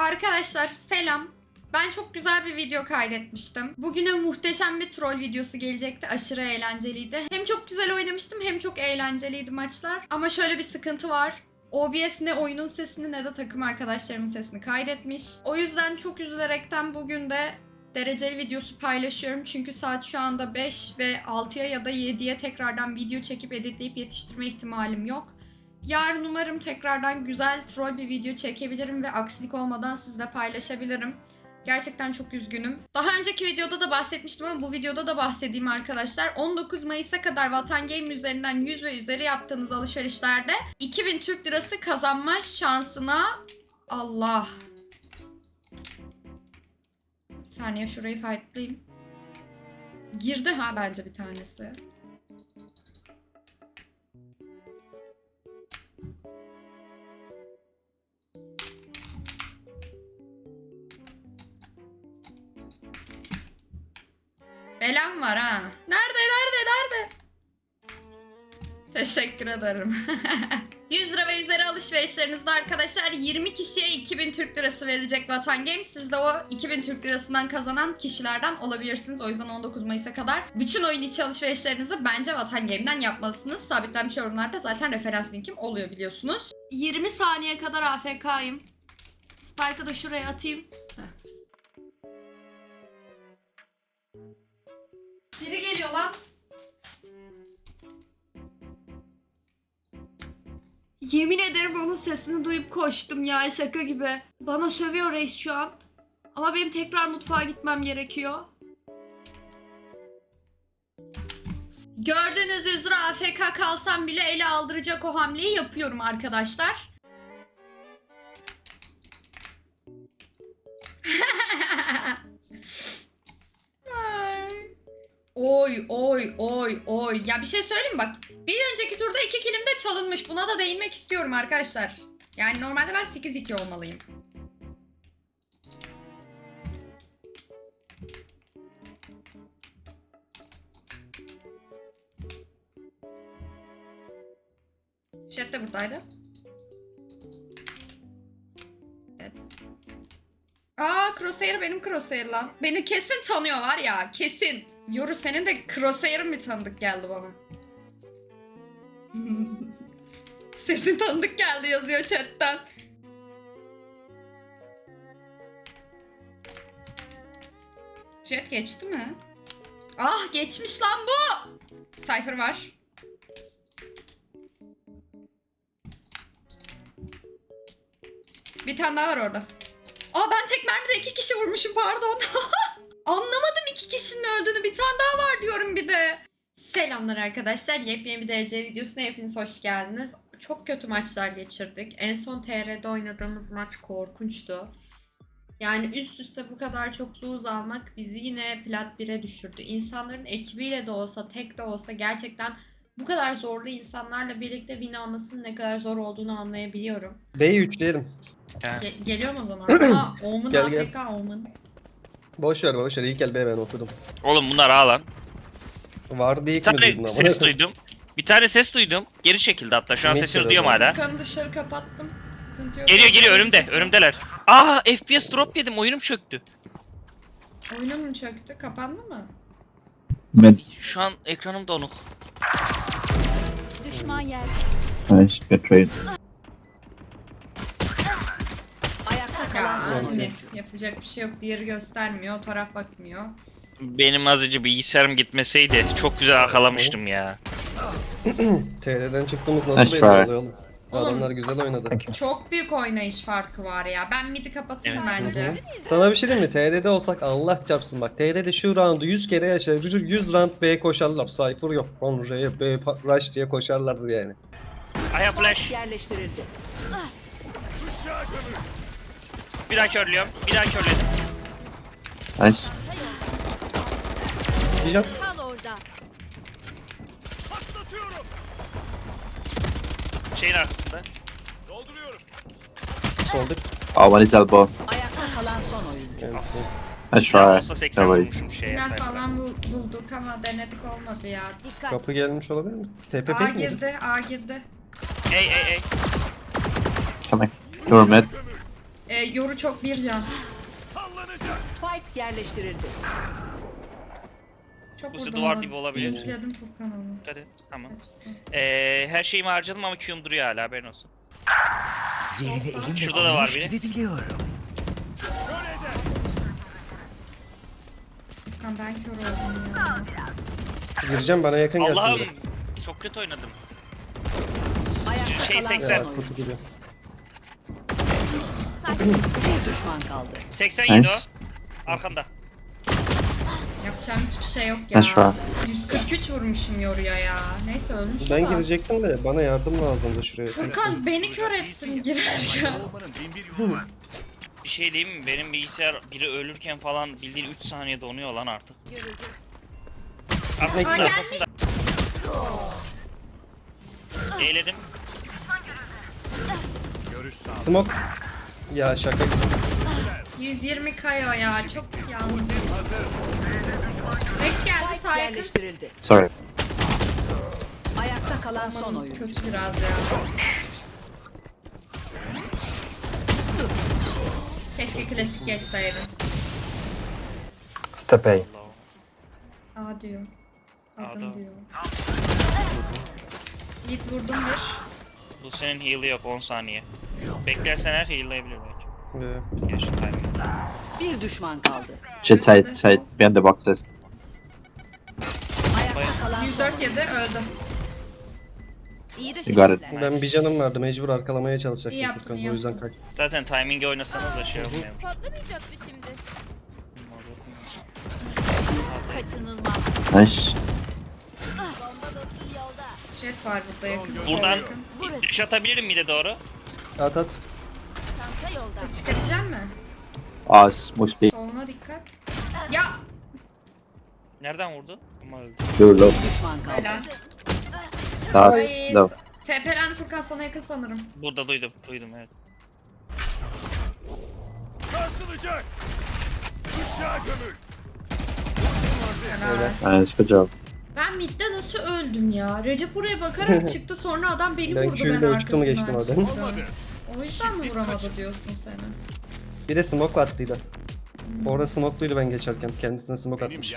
Arkadaşlar selam. Ben çok güzel bir video kaydetmiştim. Bugüne muhteşem bir troll videosu gelecekti. Aşırı eğlenceliydi. Hem çok güzel oynamıştım hem çok eğlenceliydi maçlar. Ama şöyle bir sıkıntı var. OBS ne oyunun sesini ne de takım arkadaşlarımın sesini kaydetmiş. O yüzden çok üzülerekten bugün de dereceli videosu paylaşıyorum. Çünkü saat şu anda 5 ve 6'ya ya da 7'ye tekrardan video çekip editleyip yetiştirme ihtimalim yok. Yarın umarım tekrardan güzel troll bir video çekebilirim ve aksilik olmadan sizle paylaşabilirim. Gerçekten çok üzgünüm. Daha önceki videoda da bahsetmiştim ama bu videoda da bahsedeyim arkadaşlar. 19 Mayıs'a kadar Vatan Game üzerinden 100 ve üzeri yaptığınız alışverişlerde 2000 Türk Lirası kazanma şansına Allah. Bir saniye şurayı fightlayayım. Girdi ha bence bir tanesi. Belam var ha. Nerede nerede nerede? Teşekkür ederim. 100 lira ve üzeri alışverişlerinizde arkadaşlar 20 kişiye 2000 Türk lirası verecek Vatan Game. Siz de o 2000 Türk lirasından kazanan kişilerden olabilirsiniz. O yüzden 19 Mayıs'a kadar bütün oyun içi alışverişlerinizi bence Vatan Game'den yapmalısınız. Sabitlenmiş yorumlarda zaten referans linkim oluyor biliyorsunuz. 20 saniye kadar AFK'yım. Spike'ı da şuraya atayım. Yemin ederim onun sesini duyup koştum ya şaka gibi. Bana sövüyor reis şu an. Ama benim tekrar mutfağa gitmem gerekiyor. Gördüğünüz üzere AFK kalsam bile ele aldıracak o hamleyi yapıyorum arkadaşlar. Oy oy oy oy. Ya bir şey söyleyeyim bak. Bir önceki turda iki kilim de çalınmış. Buna da değinmek istiyorum arkadaşlar. Yani normalde ben 8-2 olmalıyım. Jet de buradaydı. Aa Crosshair benim Crosshair lan. Beni kesin tanıyor var ya kesin. Yoru senin de Crosshair'ın mı tanıdık geldi bana? Sesin tanıdık geldi yazıyor chatten. Jet geçti mi? Ah geçmiş lan bu. Cypher var. Bir tane daha var orada. Aa ben tek mermide iki kişi vurmuşum pardon. Anlamadım iki kişinin öldüğünü. Bir tane daha var diyorum bir de. Selamlar arkadaşlar. Yepyeni bir derece videosuna hepiniz hoş geldiniz. Çok kötü maçlar geçirdik. En son TR'de oynadığımız maç korkunçtu. Yani üst üste bu kadar çok lose almak bizi yine plat 1'e düşürdü. İnsanların ekibiyle de olsa, tek de olsa gerçekten bu kadar zorlu insanlarla birlikte win almasının ne kadar zor olduğunu anlayabiliyorum. B'yi üçleyelim. Ge- geliyorum o zaman. Aa, Omen Gel, gel. AFK Omen. Boş ver boş ver. İyi gel B ben okudum. Oğlum bunlar ağ lan. Var değil Bir mi duydun tane ama? ses duydum. Bir tane ses duydum. Geri çekildi hatta. Şu an Ne sesini kadar duyuyorum hala. Kanı dışarı kapattım. Sıkıntı yok. Geliyor geliyor önümde. Önümdeler. Aa FPS drop yedim. Oyunum çöktü. Oyunun mu çöktü? Kapandı mı? Mid. Şu an ekranım donuk. Düşman yerde. Nice. Good trade. Ayakta kalan Ya anne. Yapacak bir şey yok. Diğeri göstermiyor. O taraf bakmıyor. Benim azıcık bilgisayarım gitmeseydi çok güzel arkalamıştım ya. TR'den çıktığımız nasıl belli oluyor oğlum? Adamlar güzel oynadı. Çok büyük oynayış farkı var ya. Ben midi kapatayım bence. Sana bir şey diyeyim mi? TR'de olsak Allah çarpsın bak. TR'de şu roundu 100 kere yaşar. 100 round B koşarlar. Cypher yok. On R'ye B rush diye koşarlardı yani. Have flash. Yerleştirildi. Bir daha körlüyorum. Bir daha körledim. Nice. Diyeceğim. Kal orada. Şeyin arkasında. Soldik. Oh, one is elbow. Ayakta kalan son oyuncu. Yani, Nice Silah try. olsa 80 Nobody. vurmuşum şeye. Silah sayfaya. falan bul- bulduk ama denedik olmadı ya. Dikkat. kapı gelmiş olabilir mi? TP A pek mi? girdi, A girdi. Ey ey ey. Coming. Door mid. Ee, yoru çok bir can. Spike yerleştirildi. Çok Bu vurdum duvar ona. dibi olabilir. Dinkledim Furkan onu. Dikkat et. Tamam. Ee, her şeyimi harcadım ama Q'm duruyor hala haberin olsun. Yerini elimle Şurada da var koymuş biri. gibi biliyorum. Furkan ben kör oldum ya. Gireceğim bana yakın gelsin Allah'ım biri. çok kötü oynadım. Ayakta Şey, kalan 80. Ya son oyuncu. kutu gibi. Bir düşman kaldı. 87 o. Nice. Arkanda. Yapacağım hiçbir şey yok ya. Nice try. 143 vurmuşum yoruya ya. Neyse ölmüş Ben da. girecektim de bana yardım lazımdı şuraya. Furkan beni kör ettin girerken. Bir şey diyeyim mi? Benim bilgisayar biri ölürken falan bildiğin 3 saniye donuyor lan artık. Arkasında gelmiş. arkasında. Eğledim. Smoke. Ya şaka gibi. 120 kayo ya çok yalnız. 5 geldi yerleştirildi. Sorry. Ayakta kalan son oyuncu. kötü biraz ya. Keşke klasik geçseydi. Step A. A diyor. Adım A'da. diyor. Git vurdum bir. Bu senin heal'ı yok 10 saniye. Beklersen her heal'layabilir belki. Timing. Bir düşman kaldı. Shit side, side, behind the boxes. Ayakta kalan son 104 yedi öldü. İyi You got it. ben bir canım vardı mecbur arkalamaya çalışacaktım İyi yaptın, Furkan. iyi O yüzden kaç. Zaten timing'i oynasanız da şey olmuyor. Patlamayacak mı şimdi? Kaçınılmaz. Nice. Jet var burada yakın. Buradan Yakın. Burası. Diş atabilirim mi de doğru? At at. Çanta yolda. Çıkarabilecek mi? Ah, smoke speed. Soluna dikkat. Ya Nereden vurdu? Ama öldü. Were low. helal. Last, Ay, low. TP'lendi Furkan sana yakın sanırım. Burada duydum, duydum evet. Helal. Nice, good job. Ben midde nasıl öldüm ya? Recep oraya bakarak çıktı sonra adam beni Ben vurdu ben Q'yle uçtum arkasından geçtim oradan. çıktım. O yüzden mi vuramadı diyorsun seni? Bir de smoke attıydı. Orada smokeluydu ben geçerken. Kendisine smoke atmış.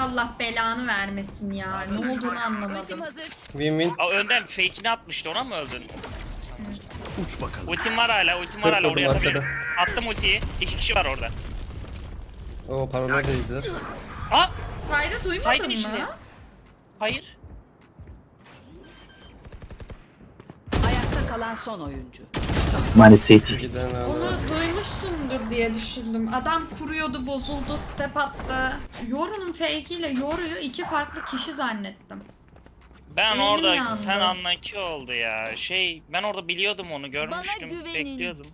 Allah belanı vermesin ya. Ne olduğunu Ultim anlamadım. hazır. Win win. Aa önden fake'ini atmıştı ona mı öldün? Uç bakalım. Ultim var hala, ultim var hala oraya atabilirim. Attım ultiyi. İki kişi var orada. O paranoydaydı. Aa! Sayda Saydın duymadın içinde. mı? Hayır. Ayakta kalan son oyuncu. Minus 80. Giden Onu duymuşsundur diye düşündüm. Adam kuruyordu, bozuldu, step attı. Yoru'nun fake'iyle Yoru'yu iki farklı kişi zannettim. Ben Beynim orada yandı. sen anla iki oldu ya. Şey ben orada biliyordum onu görmüştüm. güvenin. Bekliyordum.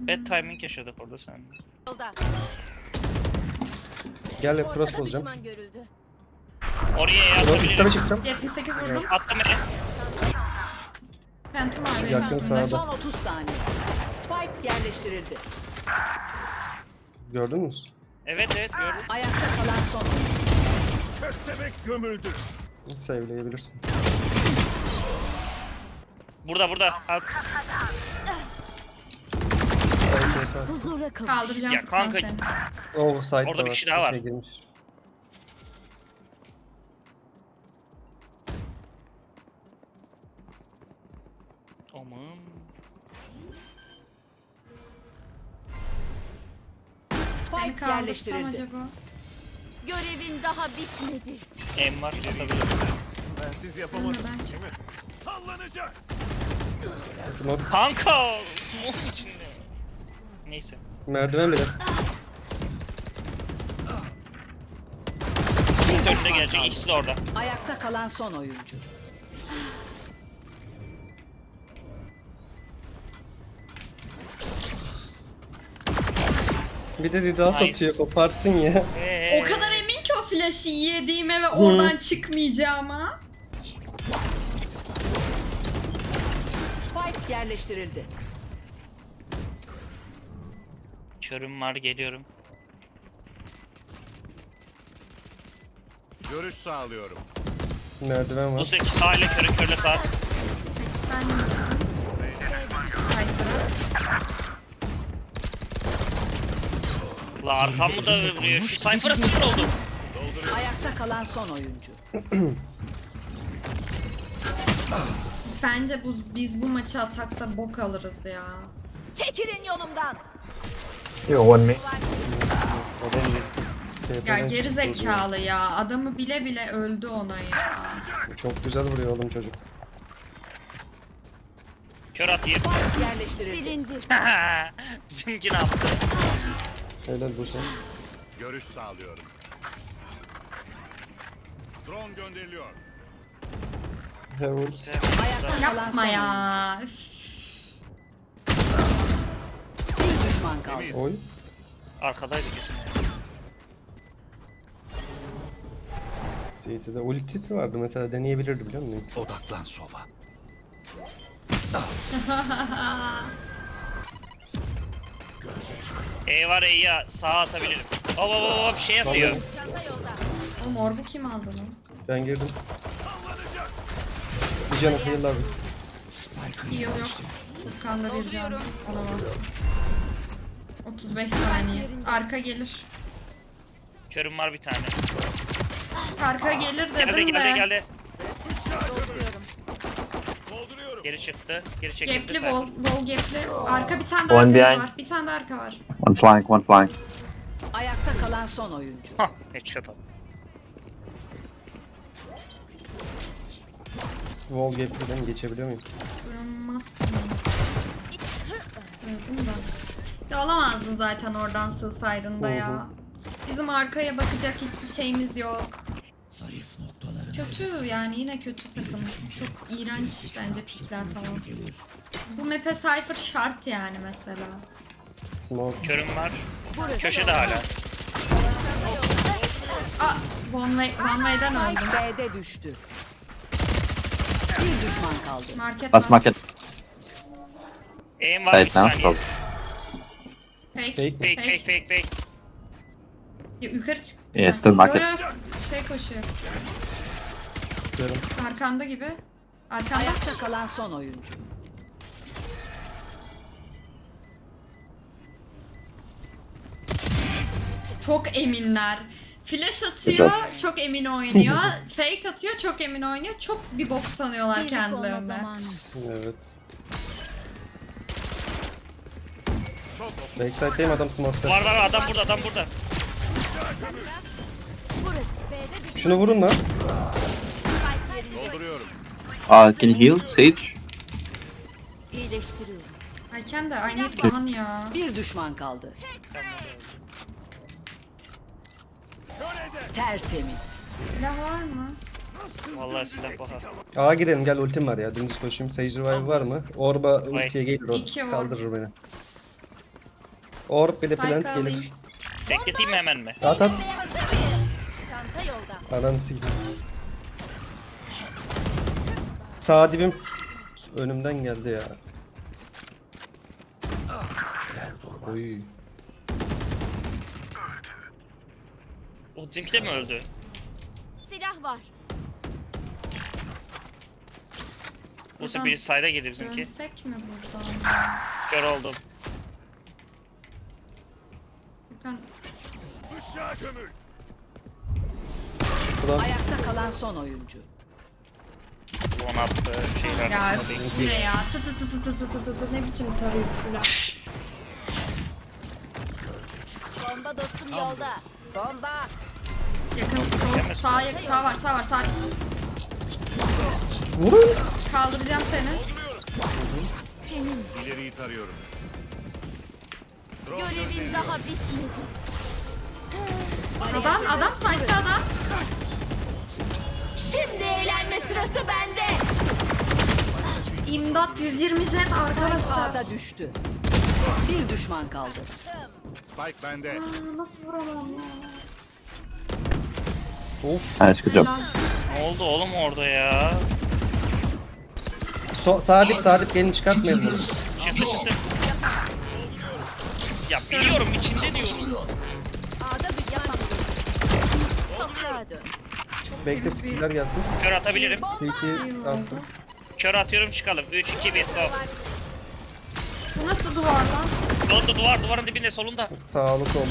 Bad timing yaşadık orada sen. Yolda. Gel cross Ortada olacağım. düşman görüldü. Oraya Cross üstlere atabilirim. çıktım. 78 vurdum. Attım ele. Phantom abi. Yakın sağda. Son 30 saniye. Spike yerleştirildi. Gördün mü? Evet evet gördüm. Ayakta kalan son oyuncu. Save'leyebilirsin. Burada burada. Huzura kavuş. Kaldıracağım Ya kanka- seni. Oh side Orada bir kişi daha var. Okey, girmiş. Aman. Beni Spike kaldırsam yerleştirildi. acaba? Görevin daha bitmedi. M var atabilirim. Bensiz yapamadım. Neden çık- Smoke. Kanka! Smoke içinde. Neyse. Merdiven bile. İkisi önüne gelecek. İkisi de orada. Ayakta kalan son oyuncu. Bir de Ridat Nice. atıyor. Koparsın ya. Ee, O kadar emin ki o flash'ı yediğime ve oradan çıkmayacağıma. Spike yerleştirildi. Körüm var geliyorum. Görüş sağlıyorum. Merdiven Bu var. sek sağ ile körü körle sağ. Sen La arkam mı da vuruyor? Şu sayfara sıfır oldum. Ayakta kalan son oyuncu. Bence bu, biz bu maçı atakta bok alırız ya. Çekilin yolumdan. You want me? Ya geri zekalı ya. Adamı bile bile öldü ona ya. Çok güzel vuruyor oğlum çocuk. Kör atayım. Yerleştirildi. Silindi. Bizimki ne yaptı? Helal bu sen. Görüş sağlıyorum. Drone gönderiliyor. Kalan son Yapma ya. Üf. Bir düşman kaldı. Oy. Arkadaydı kesin. CT'de ultisi vardı mesela deneyebilirdi biliyor musun? Odaklan sova. E var E'yi sağa atabilirim. Hop hop hop hop şey atıyor. Oğlum orbu kim aldı lan? Ben girdim. Bir canı heal abi. Heal yok. Furkan'da bir can. Olamaz. 35 saniye. Arka gelir. Körüm var bir tane. Arka gelir dedim Geldi de. geldi geldi. Dolduruyorum. Geri çıktı. Geri çekildi. Gepli bol, bol gepli. Arka bir tane daha One arkamız behind. var. Bir tane daha arka var. One flank, one flank. Ayakta kalan son oyuncu. Hah headshot at. Wall gap'den geçebiliyor muyum? Sığınmazsın. Sığdın da. Ya alamazdın zaten oradan sığsaydın da ya. Bizim arkaya bakacak hiçbir şeyimiz yok. Kötü yani yine kötü takım. Çok iğrenç bence pikler falan. Bu map'e Cypher şart yani mesela. Smoke. Körüm var. Köşede hala. Aa, one, way, one way'den öldüm. B'de düştü. Bir düşman kaldı. Market var. market. E'm var bir saniye. Close. Fake. Fake? Fake fake fake fake. Ya, yukarı çık. Yeah, sen. still market. Yo, yo, Şey koşuyor. Diyorum. Arkanda gibi. Arkanda. Ayakta kalan son oyuncu. Çok eminler. Flash atıyor, çok emin oynuyor. Fake atıyor, çok emin oynuyor. Çok bir bok sanıyorlar kendilerine. Evet. Backside'deyim adam smoke'ta. Var var adam burada adam burada. Burası. B'de düşman. Şunu vurun lan. Spike yerinde. Dolduruyorum. Uh, can you heal, Sage? İyileştiriyorum. I can de, I need ya. Bir düşman kaldı. Tertemiz. Silah var mı? Vallahi silah bakar. Ağa girelim gel ultim var ya dümdüz koşayım. Sage revive var mı? Orba ultiye gelir o. İki. Kaldırır beni. Orb bir de plant gelir. Bekleteyim mi hemen mi? At at. Çanta yolda. Ananı sikeyim. Sağ dibim önümden geldi ya. Oy. O bizimki de mi öldü? Silah var. Bu sefer biri side'a girdi bizimki. Dönsek mi buradan? Kör oldum. Ben. Ayakta kalan son oyuncu. Onu attı. Şeyler ya arasında değil. bu ne ya? Tı tı tı tı tı tı tı tı tı. ne biçim tarıyor silah? Bomba dostum yolda. Bomba. Yakın sol sağ yak sağ var sağ var sağ. Vurun. Kaldıracağım seni. Senin İleriyi tarıyorum. Görevin daha bitmedi. Adam adam site'da adam. Şimdi eğlenme sırası bende. İmdat 120 jet arkadaşlar. A'da düştü. Bir düşman kaldı. Spike bende. Aa, nasıl vuramam ya? Nice, good job. Helal. Ne oldu oğlum orada ya? So sağ dip gelin çıkartmayalım. Çıktı çıktı. Ya biliyorum içinde diyorum. A'da düş yapamam. Toprağa dön. Bekle skiller gelsin. Kör atabilirim. Oldu. attım. Kör atıyorum çıkalım. 3 2 1 go. Bu nasıl duvar lan? Solunda duvar duvarın dibinde solunda. Sağlı sollu.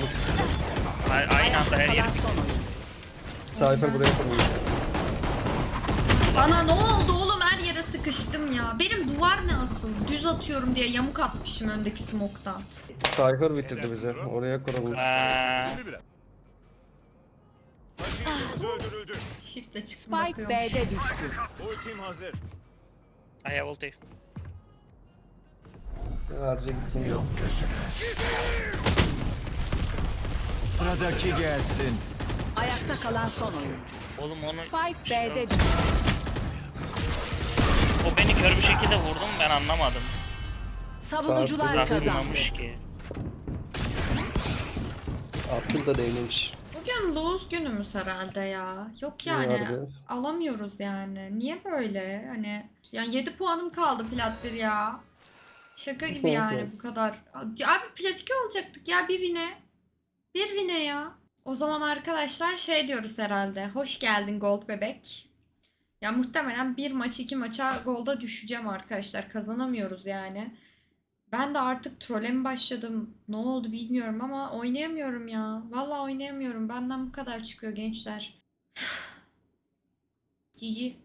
A- Aynı anda her yer. Kalan son oyuncu. Cypher buraya kurmuş. Bana ne oldu oğlum sıkıştım ya. Benim duvar ne asıl? Düz atıyorum diye yamuk atmışım öndeki smoktan. Cypher bitirdi bizi. Oraya Şimdi biraz. Taşıyıcımız öldürüldü. Shift'le çıktım Spike bakıyormuş. B'de düştü. Ultim hazır. I have ulti. Harca gitsin yok. Sıradaki gelsin. Ayakta kalan son oyuncu. Oğlum onu Spike Şey B'de düştü. O beni kör bir şekilde vurdu mu ben anlamadım. Savunucular kazandı. Nasılmamış ki. Attım da değilmiş. Bugün lose günümüz herhalde ya. Yok yani vardı? alamıyoruz yani. Niye böyle? Hani yani 7 puanım kaldı plat 1 ya. Şaka gibi yani bu kadar. Ya Abi plat 2 olacaktık ya bir vine. Bir vine ya. O zaman arkadaşlar şey diyoruz herhalde. Hoş geldin Gold bebek. Ya muhtemelen bir maç iki maça Gold'a düşeceğim arkadaşlar. Kazanamıyoruz yani. Ben de artık trole mi başladım? Ne oldu bilmiyorum ama oynayamıyorum ya. Vallahi oynayamıyorum. Benden bu kadar çıkıyor gençler. GG.